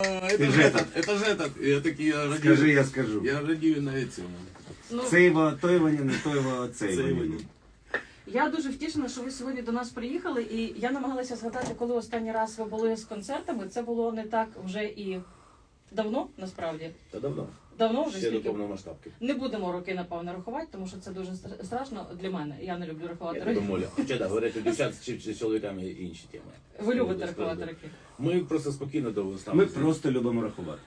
Это же этот, это же этот. Я такие, я радію, Скажи, я скажу. я радію на цьому. Ну, Цейва, тойваня, не тойва, Цейваня. цейваня. я дуже втішена, що ви сьогодні до нас приїхали, і я намагалася згадати, коли останній раз ви були з концертами. Це було не так вже і давно, насправді. Та давно. Давно вже Ще до скільки. повномасштабки. Не будемо роки, напевно, рахувати, тому що це дуже стра- страшно для мене. Я не люблю рахувати Я роки. моля. Хоча так, говорять, у дівчат чи, чи з чоловіками інші теми. Ви любите Ну, рахувати роки. Ми просто спокійно до Ми просто любимо рахувати.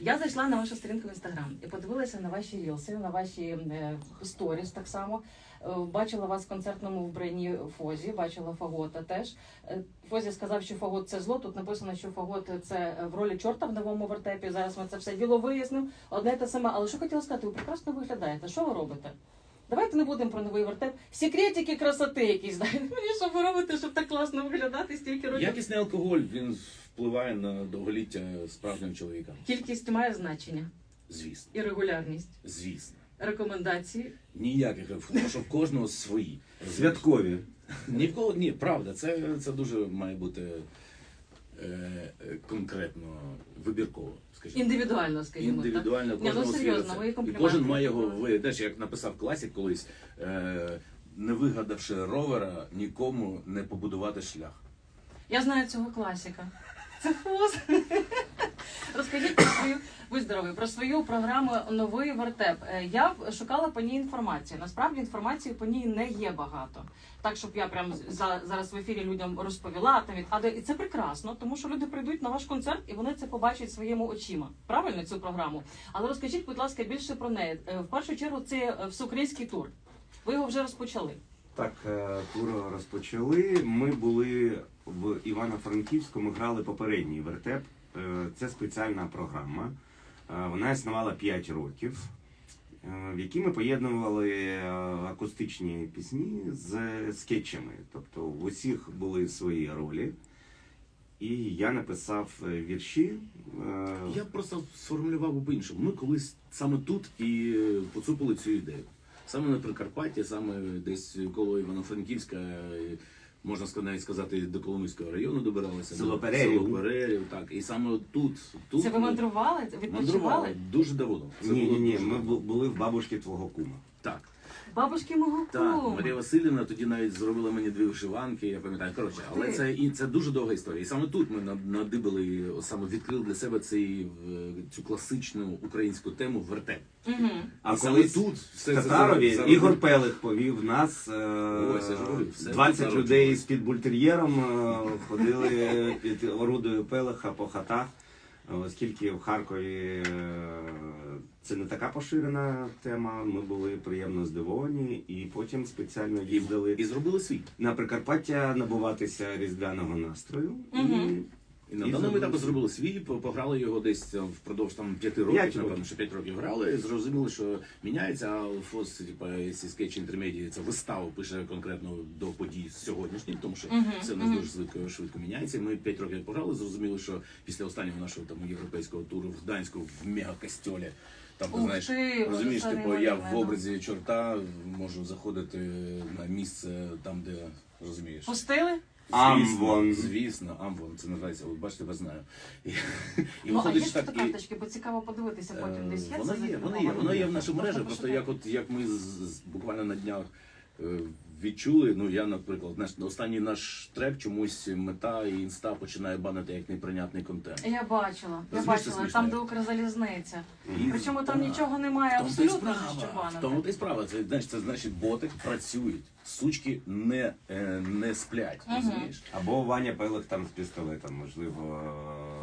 Я зайшла на вашу сторінку в інстаграм і подивилася на ваші рілси, на ваші е, сторіс так само. Е, Бачила вас в концертному вбранні Фозі, бачила Фагота теж. Е, Фозі сказав, що Фагот це зло. Тут написано, що Фагот це е, в ролі чорта в новому вертепі. Зараз ми це все діло вияснив. Одне те саме. Але що хотіла сказати, ви прекрасно виглядаєте. Що ви робите? Давайте не будемо про новий вертеп. Секретики красоти якісь мені, що ви робите, щоб так класно виглядати стільки років. Якісний алкоголь, він впливає на довголіття справжнього чоловіка. Кількість має значення Звісно. і регулярність. Звісно. Рекомендації Ніяких, тому що в кожного свої. Святкові. Ні в кого, ні, правда, це, це дуже має бути е, конкретно вибірково, скажімо. індивідуально, скажімо Індивідуально так. Ні, ну кожного свій серйозно, рецепт. мої І компліменти. кожен має його ви теж, як написав класік колись, е, не вигадавши ровера, нікому не побудувати шлях. Я знаю цього класіка. Це фуз. Розкажіть про свою будь здоровий, про свою програму Новий вертеп. Е, Я шукала по ній інформацію. Насправді інформації по ній не є багато. Так, щоб я прям за, зараз в ефірі людям розповіла там від а і це прекрасно, тому що люди прийдуть на ваш концерт і вони це побачать своїми очима. Правильно цю програму. Але розкажіть, будь ласка, більше про неї. Е, В першу чергу це е, всеукраїнський тур. Ви його вже розпочали. Так, тур розпочали. Ми були в Івано-Франківську, ми грали попередній вертеп. Е, Це спеціальна програма. Е, Вона існувала 5 років, е, в якій ми поєднували акустичні пісні з скетчами. Тобто в усіх були свої ролі. І я написав вірші. Я просто сформулював би по-іншому. Ми колись саме тут і поцупили цю ідею. Саме на Прикарпатті, саме десь коло Івано-Франківська, можна ска- навіть сказати, до Коломийського району добиралися. Село Перерів. Село Перерів, так. І саме тут, тут Це ви мандрували? Відпочивали? мандрували дуже давно. Це Ні, було ні, ні, дуже ми давно. бу- були в бабушки твого кума. Так. Бабушки мого Так, кума. Марія Васильівна тоді навіть зробила мені дві вишиванки, я пам'ятаю. Коротше, але це і це дуже довга історія. І саме тут ми над- надибали, саме відкрили для себе цей е, цю класичну українську тему вертеп. Угу. А І саме колись тут все в це Татарові зараз- Ігор Пелих повів нас. е, Ось, я ж говорю, все 20 Татаров людей з підбультер'єром е, ходили під орудою Пелиха по хатах, оскільки в Харкові е, це не така поширена тема. Ми були приємно здивовані і потім спеціально їздили І зробили свій. на Прикарпаття набуватися різдвяного настрою. Угу. І на І даному зробили етапі зробили свій, по- пограли його десь там впродовж там п'яти років, П'ять напевно, років. що п'ять років грали. І зрозуміли, що міняється, а ФОС, типа, ці скетчі інтермедії, це виставу пише конкретно до подій сьогоднішніх, тому що Мгм, все в нас мгм. дуже швидко, швидко міняється. Ми п'ять років пограли, зрозуміли, що після останнього нашого там європейського туру в Гданську в мегакостьолі, там ти Ух знаєш. ти, Розумієш, це типу, я в образі чорта можу заходити на місце там, де розумієш. Пустили? Амвон. Звісно, Амвон, це називається, от бачите, я знаю. І, і Ну, а є виходить, ж що так, і, фотокарточки, бо цікаво подивитися потім е, десь. Є воно це є, воно є, воно є в нашій мережі, просто пошукати. як от як ми з, з- буквально на днях е, відчули, ну я, наприклад, наш останній наш трек чомусь мета і інста починає банити як неприйнятний контент. Я бачила, я бачила, смішно. там де Укрзалізниця. І- Причому там так. нічого немає В тому та й абсолютно, справа. що В банити. тому та й справа. Це знаєш, це значить боти працюють, сучки не, е, не сплять. Мгм. Розумієш? Або Ваня Пелих там з пістолетом, можливо.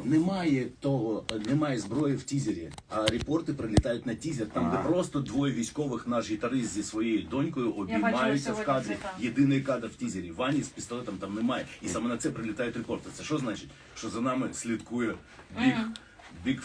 е, Немає того, немає зброї в тізері, а репорти прилітають на тізер, там А. де просто двоє військових, наш гітарист зі своєю донькою обіймаються в кадрі. Єдиний кадр в тізері. Вані з пістолетом там немає. І саме на це прилітають репорти. Це що значить? Що за нами слідкує Мгм. Big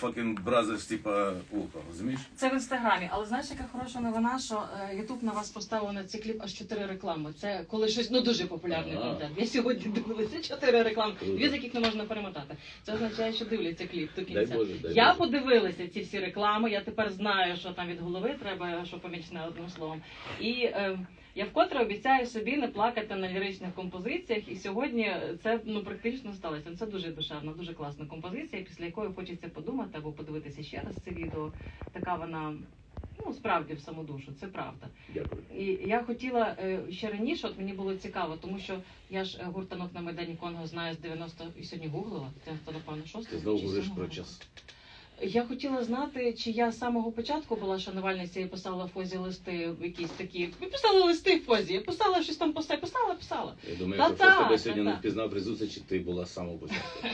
fucking brothers, типа око, розумієш? Це в інстаграмі, але знаєш, яка хороша новина, що е, Ютуб на вас поставив на цей кліп аж чотири реклами. Це коли щось ну дуже популярний контент. Я сьогодні дивилася чотири реклами, Круто. дві з яких не можна перемотати. Це означає, що дивляться кліп до Дай кінця. Боже, дай я Боже. подивилася ці всі реклами. Я тепер знаю, що там від голови треба, що помічне одним словом. І е, Я вкотре обіцяю собі не плакати на ліричних композиціях, і сьогодні це ну практично сталося. Це дуже душевна, дуже класна композиція, після якої хочеться подумати або подивитися ще раз це відео. Така вона ну справді в саму душу, це правда. Дякую. І я хотіла е, ще раніше, от мені було цікаво, тому що я ж е, гуртанок на Майдані Конго знаю з 90 і сьогодні гуглила, це напевно 6 Ти знову говориш про час. Я хотіла знати, чи я з самого початку була шанувальниця і писала фозі листи якісь такі. Ви писали листи в фозі, я писала щось там писала, писала, писала. Я думаю, Та якщо хтось тебе та сьогодні не так. впізнав при зустрічі, ти була з самого початку.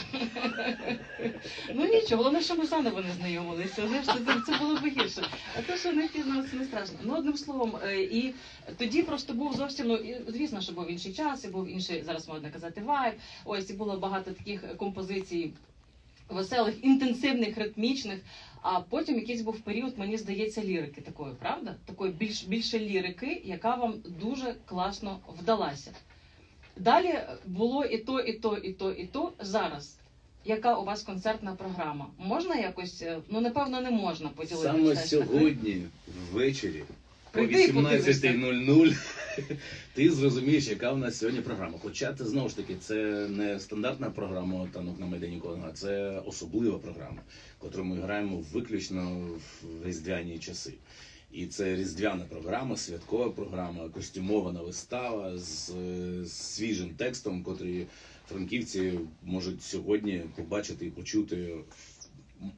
Ну нічого, головне, що ми заново не знайомилися. Це, це було б гірше. А те, що не впізнався, не страшно. Ну одним словом, е, і тоді просто був зовсім ну і, звісно, що був інший час, і був інший зараз можна казати вайб. Ось і було багато таких композицій веселих, інтенсивних, ритмічних. А потім якийсь був період, мені здається, лірики такої, правда? Такої більш більше лірики, яка вам дуже класно вдалася. Далі було і то, і то, і то, і то. Зараз. Яка у вас концертна програма? Можна якось, е, ну напевно, не можна поділитися. Саме сьогодні, ввечері, о Прийди 18.00, ти зрозумієш, яка в нас сьогодні програма. Хоча це знову ж таки це не стандартна програма танок на Майдані Конга, це особлива програма, яку ми граємо виключно в різдвяні часи. І це різдвяна програма, святкова програма, костюмована вистава з, з свіжим текстом, котрий франківці можуть сьогодні побачити і почути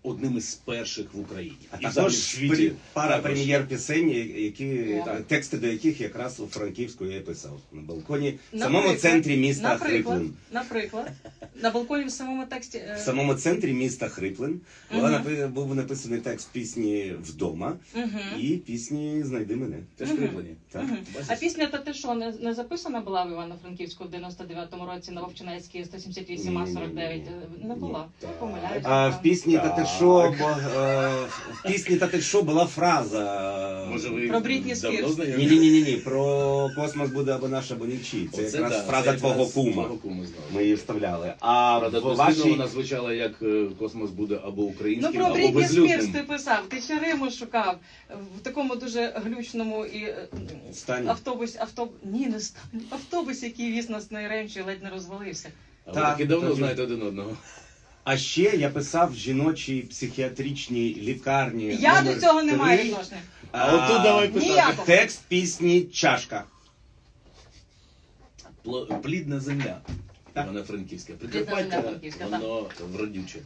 одним із перших в Україні. А І також в світі. пара також. прем'єр пісень, які О. так, тексти до яких якраз у Франківську я писав на балконі в самому центрі міста Наприклад, Хриклин. наприклад, на балконі в самому тексті. е, В самому центрі міста Хриплин була Мгм. напи- був написаний текст пісні вдома мгм. і пісні Знайди мене. Теж Мгм. криплені. Так. Мгм. Бачиш? А пісня та ти що не, не записана була в Івано-Франківську в 99-му році на Вовчинецькій 178 а 49? Е, Не була. Ні. Я помиляюся. А в пісні та ти що е, в пісні та ти що була фраза. Може, ви Про Брітні Спірс. Ні, ні, ні, ні, ні. Про космос буде або наш, або нічий. Це Оце якраз да, фраза це твого якраз кума. Твого кума. Ми її вставляли. А Правда, в вашій вона звучала як е, космос буде або Ну українським, про або Брітні Спірс ти писав, ти ще Риму шукав в такому дуже глючному і е, Стані. автобус, автобус, ні, не стані. автобус, який віз нас на ледь не розвалився. А ви Так, таки давно так. знаєте один одного. А ще я писав в жіночій психіатричній лікарні. Я номер до цього не маю відношення. А отут давай писати. Текст пісні Чашка. Плідна земля. Так. Вона франківське. Прикарпаття, франківська, воно вродюче.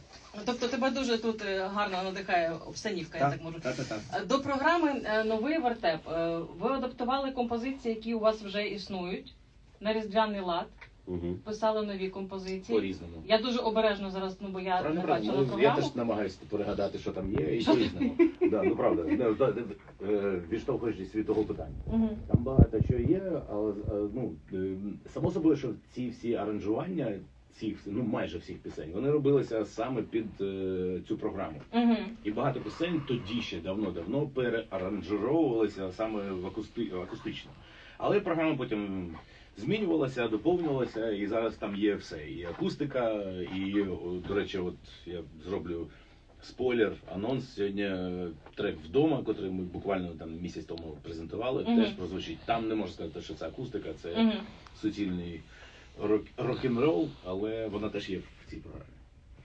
Тобто тебе дуже тут е, гарно надихає обстанівка, я так можу. так, так, так. Е, До програми е, Новий вертеп. Е, Ви адаптували композиції, які у вас вже існують на різдвяний лад, Угу. писали нові композиції. По-різному. Я дуже обережно зараз, ну бо я Правильно, не правильно. бачила Ну, Я програму. теж намагаюся перегадати, що там є, і Що по-різному. Да, ну правда, Не, да, да, е, відштовхуючись від того питання. Мгм. Там багато що є, але е, ну е, само собою, що ці всі аранжування цих ну майже всіх пісень, вони робилися саме під е, цю програму. Мгм. І багато пісень тоді ще давно-давно переаранжировувалися саме в акусти... акустично. Але програма потім змінювалася, доповнювалася, і зараз там є все. І акустика, і, до речі, от я зроблю спойлер, анонс сьогодні е, трек вдома, котрий ми буквально там місяць тому презентували, Мгм. теж прозвучить. Там не можна сказати, що це акустика, це Мгм. суцільний рок- рок-н-рол, але вона теж є в цій програмі.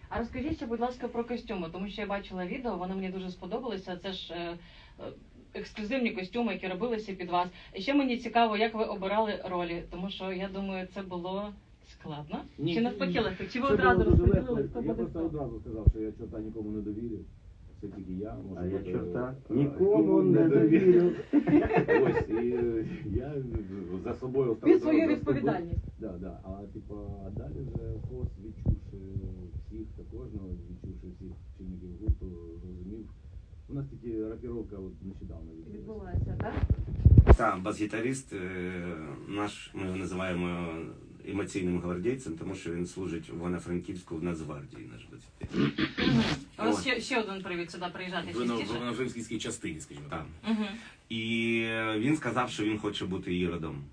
А розкажіть будь ласка, про костюми, тому що я бачила відео, вони мені дуже сподобалися. Це ж е, е, ексклюзивні костюми, які робилися під вас. І ще мені цікаво, як ви обирали ролі, тому що я думаю, це було складно. Ні, Чи навпаки легко? Чи ви Це одразу було дуже розподілили, хто Я буде просто хто? одразу сказав, що я чорта нікому не довірю. Це тільки я, може А я бути, чорта е, нікому не довірю. довірю. Ось, і е, я за собою Під свою за- відповідальність. Да, да. А типа, а далі вже хос відчувши всіх та кожного, відчувши всіх чинників гурту, зрозумів. У нас тільки рокіровка от нещодавно відбулася. Відбувається, так? Так, бас-гітарист, е, наш, ми його називаємо емоційним гвардійцем, тому що він служить в Івано-Франківську в Нацгвардії, наш бас-гітарист. У вас ще, ще один привід сюди приїжджати В частіше. на франківській частині, скажімо так. Угу. І е, він сказав, що він хоче бути іродом.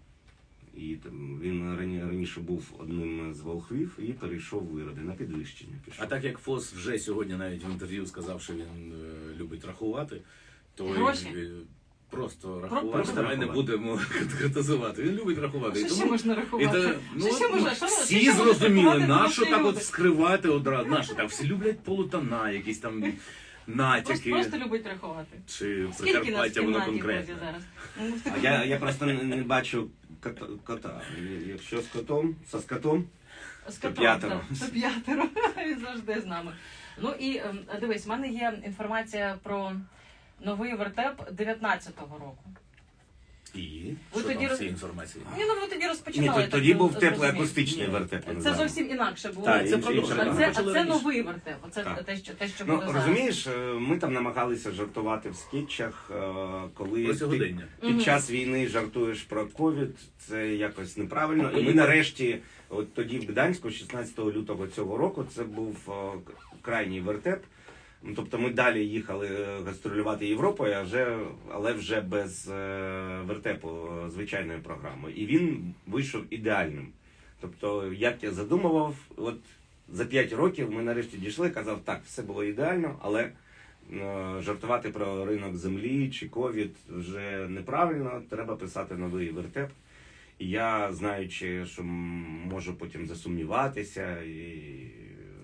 І там, він рані- раніше був одним з волхвів і перейшов в іроди на підвищення. Пішов. А так як Фос вже сьогодні навіть в інтерв'ю сказав, що він е, любить рахувати, то Гроші? е, просто рахувати. просто Давай не рахувати. будемо конкретизувати. Він любить рахувати. І Що ще тому- можна і рахувати? то, ну, Що ще ну, можна? Що- всі що ще можна зрозуміли, рахувати, тому нащо що так от люди? скривати одразу. Нащо так? Всі люблять полутона, якісь там Просто, натяки. просто любить рахувати. Чи Скільки нас в Прикарпаття воно кімнаті конкретно. Зараз? А я, я просто не, не бачу кота, кота. Якщо з котом, со З То котом, п'ятеро. так, То п'ятеро. Він завжди з нами. Ну і ем, дивись, в мене є інформація про новий вертеп 19-го року. І Ви що тоді там роз- інформації? Ні, ну ви тоді ні, розпочинали. то, тоді так був теплоакустичний Ні. вертеп. Це називаємо. зовсім інакше було. Так, це інше- продовж- інше, а це, а це новий вертеп. Оце Так. те, що те, що Ну, буде зараз. розумієш, е, ми там намагалися жартувати в скетчах, е, коли Про ти під час війни жартуєш про ковід, це якось неправильно. І ми нарешті, от тоді в Гданську, 16 лютого цього року, це був е, к- крайній вертеп. Ну, Тобто ми далі їхали е, гастролювати Європою, а вже, але вже без е, вертепу звичайної програми. І він вийшов ідеальним. Тобто, як я задумував, от за 5 років ми нарешті дійшли, казав, так, все було ідеально, але е, жартувати про ринок землі чи ковід вже неправильно, треба писати новий вертеп. І я, знаючи, що можу потім засумніватися, і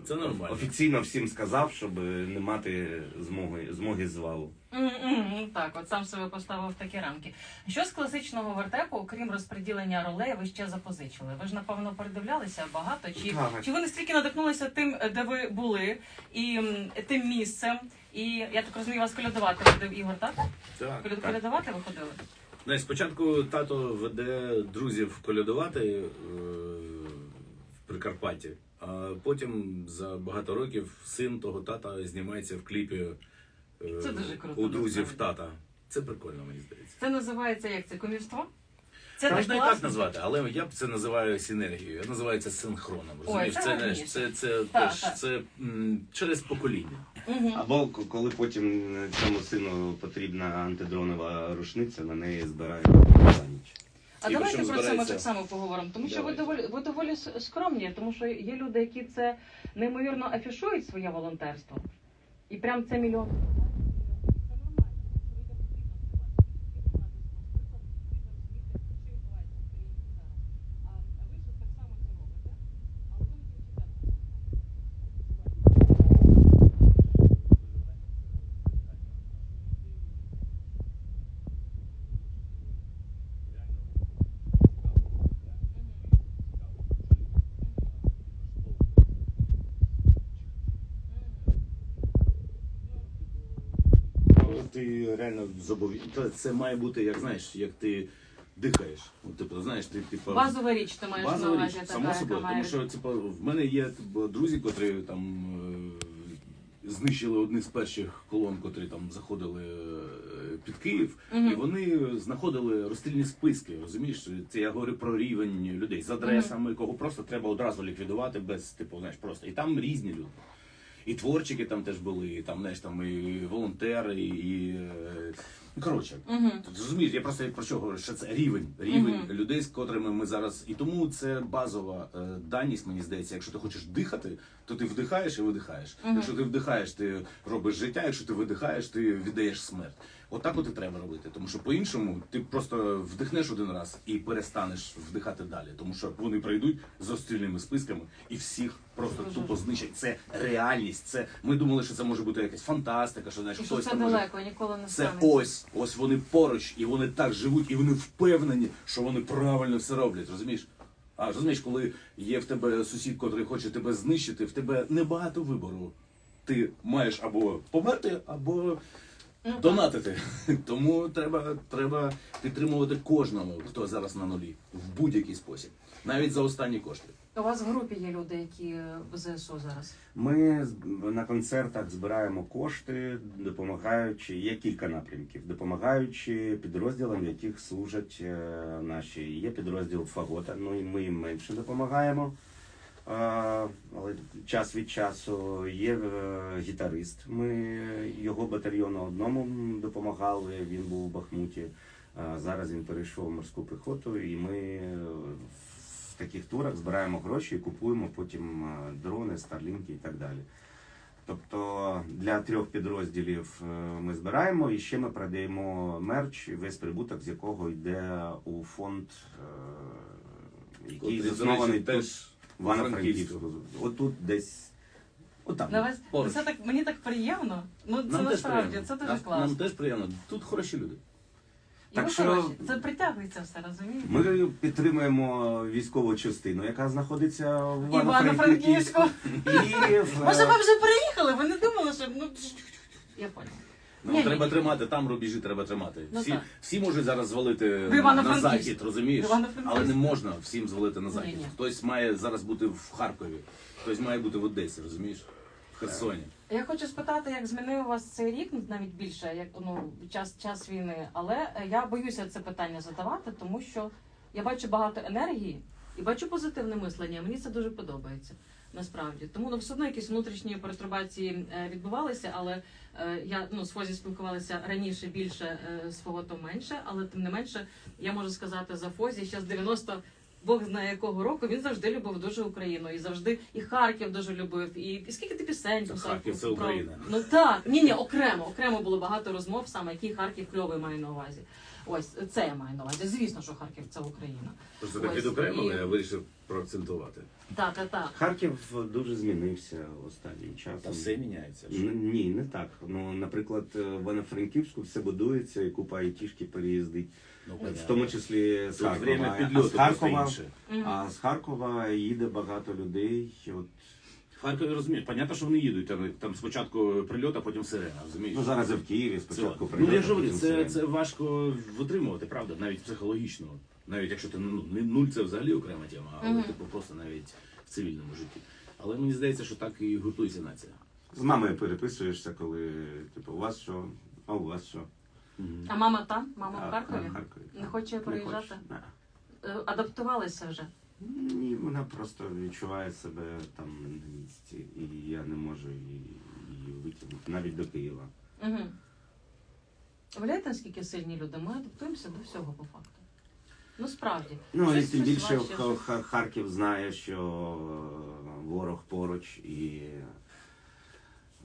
Це нормально. офіційно всім сказав, щоб не мати змоги, змоги звалу. М-м, ну Так, от сам себе поставив в такі рамки. Що з класичного вертепу, окрім розподілення ролей, ви ще запозичили? Ви ж напевно передивлялися багато. Чи, Так. чи ви настільки надихнулися тим, де ви були, і тим місцем? І я так розумію, вас колядувати ходив Ігор, так? Так, Коляд- так. Колядувати ви ходили? Спочатку тато веде друзів колядувати е, в Прикарпатті, потім за багато років син того тата знімається в кліпі е, Це дуже круто, у друзів насправді. тата. Це прикольно, мені здається. Це називається як це? Комівство? Це Можна і так назвати, але я б це називаю синергією. Я називаю це синхроном. Розумієш? це це, не- це, це, Так, теж так. це м, через покоління. Мгм. Або коли потім цьому сину потрібна антидронова рушниця, на неї збирають за ніч. А давайте про це ми так само поговоримо, тому що ви доволі ви доволі с- скромні, тому що є люди, які це неймовірно афішують своє волонтерство. І прям це мільйон. Зобов'язаний. Це має бути, як знаєш, як ти дихаєш. От, типу, знаєш, ти типу. Базова річ ти маєш на Базова увазі, річ, така, само яка собою. має. Тому що типу, в мене є типу, друзі, котрі там е, знищили одних з перших колон, котрі там заходили е, під Київ, Мгм. і вони знаходили розстрільні списки. Розумієш, це я говорю про рівень людей з адресами, кого просто треба одразу ліквідувати без типу, знаєш, просто. І там різні люди. І творчики там теж були, і там, знаєш, там і волонтери, і. Ну, коротше, Мгм. Ти Розумієш, я просто про що говорю, що це рівень, рівень Мгм. людей, з котрими ми зараз. І тому це базова е, даність, мені здається. Якщо ти хочеш дихати, то ти вдихаєш і видихаєш. Мгм. Якщо ти вдихаєш, ти робиш життя, якщо ти видихаєш, ти віддаєш смерть. Отак от і треба робити. Тому що по-іншому ти просто вдихнеш один раз і перестанеш вдихати далі. Тому що вони прийдуть з розстрільними списками і всіх просто Дуже. тупо знищать. Це реальність. Це ми думали, що це може бути якась фантастика, що знаєш, І що хтось це там може далеко, ніколи не це станеться. ось, ось вони поруч, і вони так живуть, і вони впевнені, що вони правильно все роблять. Розумієш? А розумієш, коли є в тебе сусід, котрий хоче тебе знищити, в тебе небагато вибору. Ти маєш або померти, або Ну, донатити. Тому треба, треба підтримувати кожного, хто зараз на нулі, в будь-який спосіб, навіть за останні кошти. У вас в групі є люди, які в ЗСУ зараз. Ми на концертах збираємо кошти, допомагаючи. Є кілька напрямків, допомагаючи підрозділам, в яких служать е, наші. Є підрозділ Фагота, ну і ми їм менше допомагаємо. Але час від часу є е, гітарист. Ми його батальйону одному допомагали. Він був у Бахмуті. Зараз він перейшов в морську піхоту, і ми е, в таких турах збираємо гроші і купуємо потім е, дрони, старлінки і так далі. Тобто для трьох підрозділів е, ми збираємо, і ще ми продаємо мерч, весь прибуток з якого йде у фонд, е, який заснований теж в у Івано-Франківську. Отут десь. Отам. На вас це так мені так приємно. Ну це Нам насправді це дуже класно. Нам теж приємно. Тут хороші люди. І Так ви що- хороші. Це притягується все, розумієте? Ми підтримуємо військову частину, яка знаходиться в Івано-Франківську. І в, Може, ви вже приїхали? Ви не думали, що ну я поняла. Ні, треба ні. тримати, там рубежі треба тримати. Ну, всі, так. всі можуть зараз звалити В на Івано-Франківськ. захід, розумієш? В Івано-Франківськ. Але не можна всім звалити на захід. Ні, ні. Хтось має зараз бути в Харкові, хтось має бути в Одесі, розумієш? Херсоні. Я хочу спитати, як змінив вас цей рік, навіть більше, як ну час час війни. Але е, я боюся це питання задавати, тому що я бачу багато енергії і бачу позитивне мислення. Мені це дуже подобається. Насправді, тому ну, все одно якісь внутрішні перетрубації е, відбувалися, але е, я ну з Фозі спілкувалася раніше більше з то менше, але тим не менше я можу сказати за Фозі, ще з 90 Бог знає якого року він завжди любив дуже Україну і завжди і Харків дуже любив. І, і скільки ти пісень писав Харків, це Україна. Ну так, ні, ні, окремо, окремо було багато розмов, саме який Харків кльовий маю на увазі. Ось це я маю на увазі. Звісно, що Харків це Україна. Просто так відокремили, і- я вирішив проакцентувати. Так, так, так. Харків дуже змінився останнім часом. Та все міняється. Н- Ні, не так. Ну, наприклад, в Івано-Франківську все будується, і купа айтішки переїздить, Ну, в тому числі з Харкова. время А з Харкова, а з Харкова їде багато людей. От, Харкові розумієш, понятно, що вони їдуть. Там, там спочатку прильот, а потім сирена, розумієш? ну, зараз і в Києві Це, спочатку ну, я ж говорю, це, це важко витримувати, правда, навіть психологічно. Навіть якщо ти ну, не нуль, це взагалі окрема тема, але типу просто навіть в цивільному житті. Але мені здається, що так і гуртується нація. З мамою переписуєшся, коли типу, у вас що, а у вас що? А мама там? Мама в Харкові? Харкові. Не хоче приїжджати? хоче, да. Е, Адаптувалися вже. Ні, вона просто відчуває себе там на місці, і я не можу її, її витягнути навіть до Києва. Угу. Уявляєте, наскільки сильні люди? Ми адаптуємося до всього по факту. Ну справді. Ну і Щось- тим щось більше важче, Ха- щось- Ха- Харків знає, що е, ворог поруч, і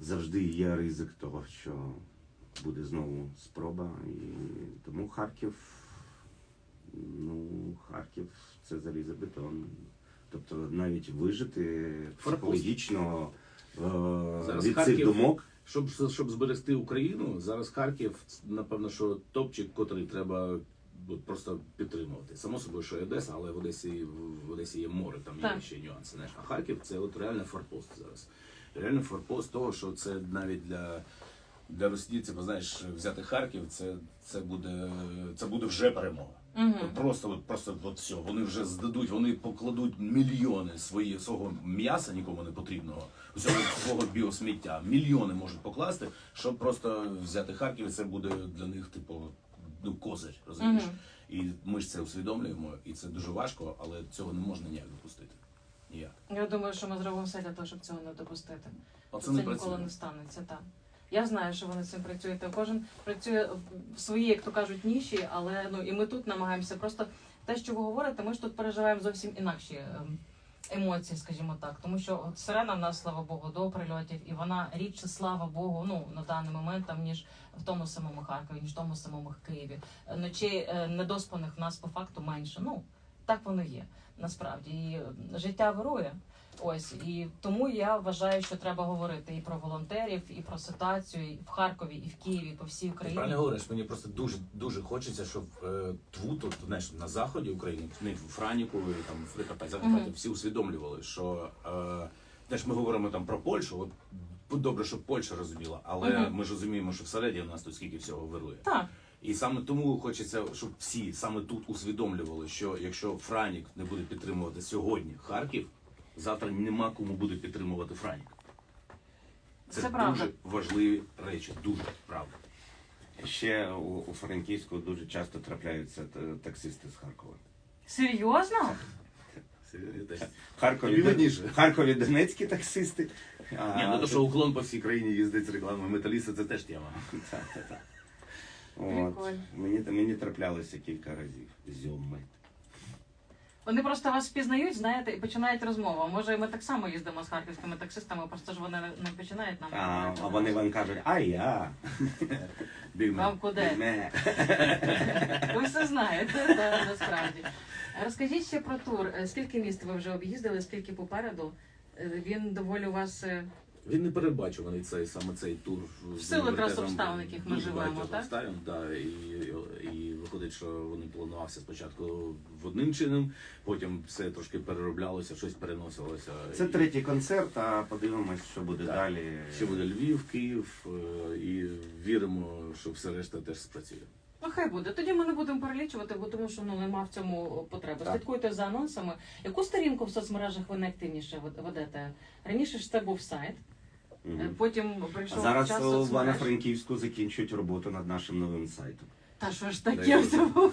завжди є ризик того, що буде знову спроба. І тому Харків, ну, Харків це залізобетон. Тобто навіть вижити психологічно е, Зараз від Харків- цих думок. Щоб, щоб зберегти Україну, зараз Харків, напевно, що топчик, котрий треба просто підтримувати. Само собою, що Одеса, але в Одесі, в Одесі є море, там є Так. ще нюанси. Знаєш. А Харків це от реально форпост зараз. Реально форпост того, що це навіть для, для рослійців, знаєш, взяти Харків, це, це, буде, це буде вже перемога. От Просто, от, просто от все. Вони вже здадуть, вони покладуть мільйони свої, свого м'яса нікому не потрібного, усього свого біосміття. Мільйони можуть покласти, щоб просто взяти Харків, і це буде для них, типу, ну, козир, розумієш? Мгм. І ми ж це усвідомлюємо, і це дуже важко, але цього не можна ніяк допустити. Ніяк. Я думаю, що ми зробимо все для того, щоб цього не допустити. Оце це не ніколи працює. не станеться. Так. Я знаю, що вони цим працюють. Кожен працює в- в своїй, як то кажуть, ніші, але ну і ми тут намагаємося. Просто те, що ви говорите, ми ж тут переживаємо зовсім інакші ем, емоції, скажімо так. Тому що от сирена в нас, слава Богу, до прильотів, і вона рідше, слава Богу, ну на даний момент там ніж в тому самому Харкові, ніж в тому самому Києві. Е, Ночей е, недоспаних в нас по факту менше. Ну так воно є насправді. І е, життя вирує. Ось і тому я вважаю, що треба говорити і про волонтерів, і про ситуацію і в Харкові, і в Києві, по всій Ти Україні. правильно говориш, мені просто дуже дуже хочеться, щоб е, тут знаєш, на заході України, не в Франіку, і там в Закарпатті, Мгм. всі усвідомлювали, що е, теж ми говоримо там про Польщу. От добре, щоб Польща розуміла, але Мгм. ми ж розуміємо, що всередині у нас тут скільки всього вирує. Так, І саме тому хочеться, щоб всі саме тут усвідомлювали, що якщо Франік не буде підтримувати сьогодні Харків, завтра нема кому буде підтримувати Франік. Це, Це правда. дуже важливі речі, дуже правда. Ще у, у Франківську дуже часто трапляються таксисти з Харкова. серйозно? В Харкові, Тобі видніше. в Харкові донецькі таксисти. А, Ні, ну то що уклон по всій країні їздить з рекламою металіста, це теж тема. От. Прикольно. Мені, мені траплялося кілька разів. Зьоми. Вони просто вас впізнають, знаєте, і починають розмову. Може, ми так само їздимо з харківськими таксистами, просто ж вони не починають нам. А, а вони вам кажуть, а я. Вам куди? Ви все знаєте, насправді. Розкажіть ще про тур. Е, Скільки міст ви вже об'їздили, скільки попереду? Е, Він доволі у вас е, Він не передбачуваний цей саме цей тур В силу якраз обставин, яких ми живемо, так? обставин, да, і, і виходить, що вони планувався спочатку в одним чином, потім все трошки перероблялося, щось переносилося. Це І третій концерт, а подивимось, що буде Так. далі. Ще буде Львів, Київ, е, і віримо, що все решта теж спрацює. Ну, хай буде. Тоді ми не будемо перелічувати, бо тому що ну нема в цьому потреби. Так. Слідкуйте за анонсами. Яку сторінку в соцмережах ви найактивніше вед- ведете? Раніше ж це був сайт, е, потім прийшов зараз час. Івано-Франківську закінчують роботу над нашим новим сайтом. Та що ж таке Боже. все було?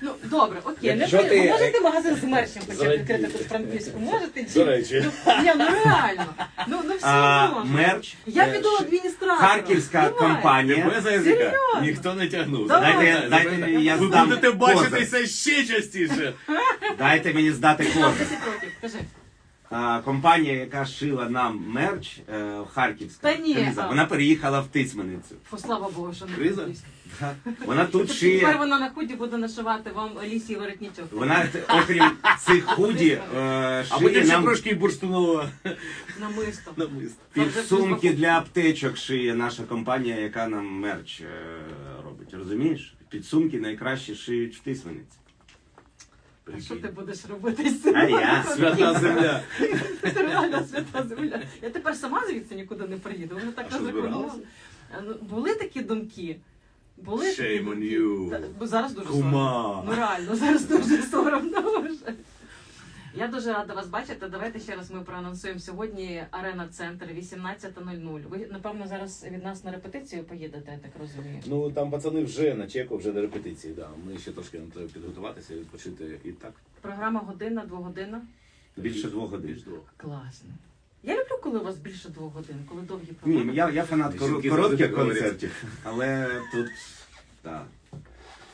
Ну добре, окей. Не Якщо ти- ви можете магазин з мерчем хоча б відкрити тут в Франківську? Можете? До речі. Ну, ні, ну реально. Ну, ну все А, можна. мерч. Я піду адміністратором. Харківська Давай. компанія. Без язика Серйозно? ніхто не тягнув. Давай. Дайте, дайте мені, я Ви здам будете козир. бачитися ще частіше. Дайте мені здати Нам козир. 10 років, кажи. А, компанія, яка шила нам мерч, е, харківська Та ні, криза, а. вона переїхала в Тисменицю. Фу, слава Богу, що не Криза? Франківськ. Вона тут Тепер шиє. вона на худі буде нашивати вам лісі воротничок. Вона окрім цих худі е, А шиє потім ще нам трошки і бурштунуло Намисто. на мист. підсумки для аптечок шиє наша компанія, яка нам мерч е, робить. Розумієш? Підсумки найкраще шиють в Тисмениці. А що ти будеш робити з цим? А я? Свята земля. Це реально свята земля. Я тепер сама звідси нікуди не приїду. Вони так збиралася? Ну, Були такі думки. Були Shame on you. Бо зараз дуже соромно. Кума. Ну реально, зараз дуже соромно. Я дуже рада вас бачити. Давайте ще раз ми проанонсуємо сьогодні арена центр 18.00. Ви напевно зараз від нас на репетицію поїдете, я так розумію. Ну там пацани вже на чеку, вже на репетиції. Да. Ми ще трошки нам треба підготуватися, відпочити і так. Програма година, двогодинна. Більше двох годин. Більше двох. Класно. Я люблю, коли у вас більше двох годин, коли довгі Ні, програми. я, я фанат Жінки завжди коротких говорять. концертів, але тут так.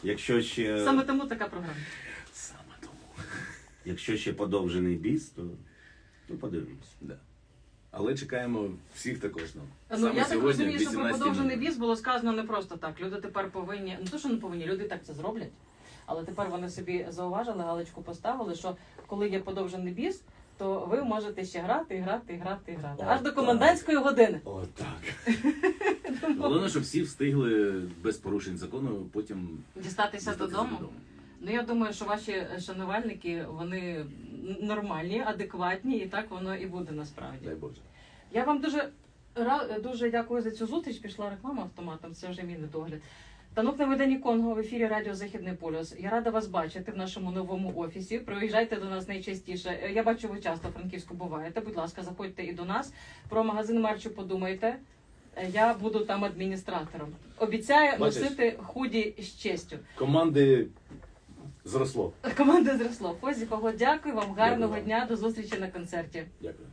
Якщо ще, Саме тому така програма. Якщо ще подовжений біс, то ну, подивимось. Да. Але чекаємо всіх також. Ну, Ну Саме я так сьогодні, розумію, що про 18:00. подовжений біс було сказано не просто так. Люди тепер повинні, не то, що не повинні, люди так це зроблять. Але тепер вони собі зауважили, галочку поставили, що коли є подовжений біс, то ви можете ще грати, і грати, і грати, і грати. О, Аж до так. комендантської години. О, так. Головне, щоб всі встигли без порушень закону потім Дістатися дістатися додому. Ну я думаю, що ваші шанувальники вони нормальні, адекватні, і так воно і буде насправді. Дай Боже. Я вам дуже дуже дякую за цю зустріч. Пішла реклама автоматом. Це вже мій недогляд. Танок на виданні Конго в ефірі Радіо Західний полюс. Я рада вас бачити в нашому новому офісі. Приїжджайте до нас найчастіше. Е, Я бачу, ви часто в Франківську буваєте. Будь ласка, заходьте і до нас. Про магазин Марчу подумайте. Е, Я буду там адміністратором. Обіцяю Бачиш? носити худі з честю. Команди зросло. Команда зросло. Позі, Павло, дякую вам. Гарного вам. дня. До зустрічі на концерті. Дякую.